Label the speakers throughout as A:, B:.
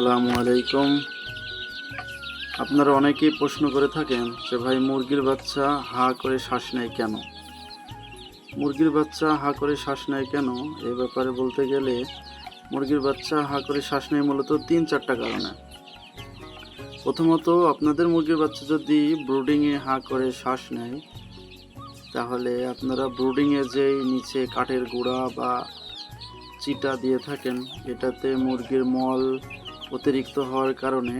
A: আসসালামু আলাইকুম। আপনারা অনেকেই প্রশ্ন করে থাকেন যে ভাই মুরগির বাচ্চা হা করে শ্বাস নেয় কেন? মুরগির বাচ্চা হা করে শ্বাস নেয় কেন? এ ব্যাপারে বলতে গেলে মুরগির বাচ্চা হা করে শ্বাস নেয় মূলত তিন চারটা কারণে। প্রথমত, আপনাদের মুরগির বাচ্চা যদি ব্রুডিংয়ে হা করে শ্বাস নেয়, তাহলে আপনারা ব্রুডিংয়ে যেই নিচে কাঠের গুঁড়া বা চিটা দিয়ে থাকেন, এটাতে মুরগির মল অতিরিক্ত হওয়ার কারণে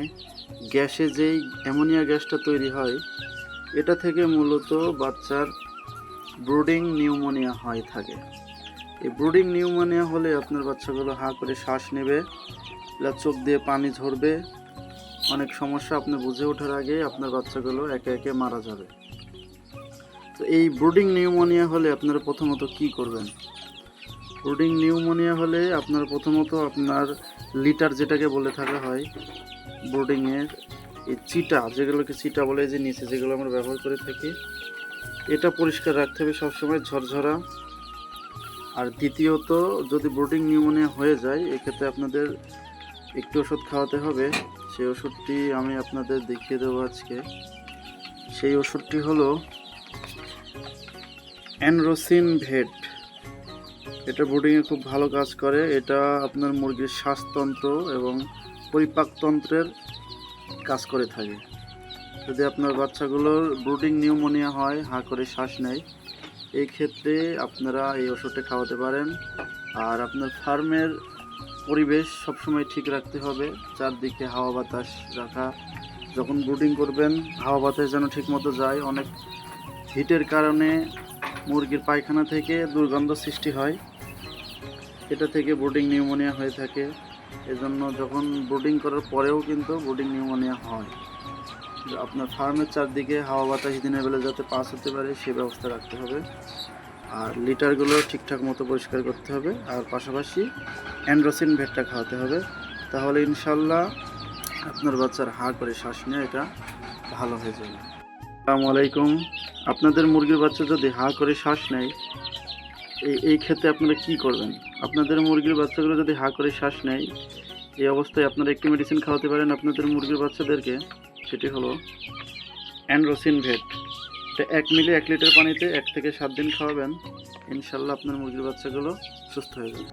A: গ্যাসে যেই অ্যামোনিয়া গ্যাসটা তৈরি হয়, এটা থেকে মূলত বাচ্চার ব্রুডিং নিউমোনিয়া হয় থাকে। এই ব্রুডিং নিউমোনিয়া হলে আপনার বাচ্চাগুলো হা করে শ্বাস নেবে চোখ দিয়ে পানি ঝরবে। অনেক সমস্যা আপনি বুঝে ওঠার আগে আপনার বাচ্চাগুলো একে একে মারা যাবে। তো এই ব্রুডিং নিউমোনিয়া হলে আপনারা প্রথমত কি করবেন? ব্রুডিং নিউমোনিয়া হলে আপনার প্রথমত আপনার লিটার যেটাকে বলে থাকা হয় ব্রুডিংয়ের এই চিটা, যেগুলোকে চিটা বলে যে নিচে যেগুলো আমরা ব্যবহার করে থাকি, এটা পরিষ্কার রাখতে হবে সবসময় ঝরঝরা। আর দ্বিতীয়ত, যদি ব্রুডিং নিউমোনিয়া হয়ে যায়, এক্ষেত্রে আপনাদের একটু ওষুধ খাওয়াতে হবে। সেই ওষুধটি আমি আপনাদের দেখিয়ে দেবো আজকে। সেই ওষুধটি হলো অ্যানরোসিন ভেট। এটা খুব ভালো কাজ করে। এটা আপনার মুরগির শ্বাসতন্ত্র এবং পরিপাকতন্ত্রের কাজ করে থাকে। যদি আপনার বাচ্চাগুলোর ব্রুডিং নিউমোনিয়া হয়, হা করে শ্বাস নেয়, এই ক্ষেত্রে আপনারা এই ওষুধটা খাওয়াতে পারেন। আর আপনার ফার্মের পরিবেশ সবসময় ঠিক রাখতে হবে। চারদিকে হাওয়া বাতাস রাখা। যখন ব্রুডিং করবেন, হাওয়া বাতাস যেন ঠিকমতো যায়। অনেক হিটের কারণে মুরগির পায়খানা থেকে দুর্গন্ধ সৃষ্টি হয়। এটা থেকে ব্রুডিং নিউমোনিয়া হয়ে থাকে। এজন্য যখন ব্রুডিং করার পরেও কিন্তু ব্রুডিং নিউমোনিয়া হয়। আপনার ফার্মের চারদিকে হাওয়া বাতাস দিনের বেলা যাতে পাস হতে পারে, সে ব্যবস্থা রাখতে হবে। আর লিটারগুলো ঠিকঠাক মতো পরিষ্কার করতে হবে। আর পাশাপাশি অ্যান্ড্রোসিন ভেটটা খাওয়াতে হবে। তাহলে ইনশাল্লাহ আপনার বাচ্চার হা করে শ্বাস নিয়ে এটা ভালো হয়ে যাবে। আসসালামু আলাইকুম। আপনাদের মুরগির বাচ্চা যদি হা করে শ্বাস নেয় এই এই ক্ষেত্রে আপনারা কি করবেন? আপনাদের মুরগির বাচ্চাগুলো যদি হা করে শ্বাস নেয়, এই অবস্থায় আপনারা একটি মেডিসিন খাওয়াতে পারেন আপনাদের মুরগির বাচ্চাদেরকে, সেটি হলো অ্যান্ড্রোসিন ভেট। এটা এক মিলি, এক লিটার পানিতে এক থেকে সাত দিন খাওয়াবেন। ইনশাল্লাহ আপনার মুরগির বাচ্চাগুলো সুস্থ হয়ে যাবে।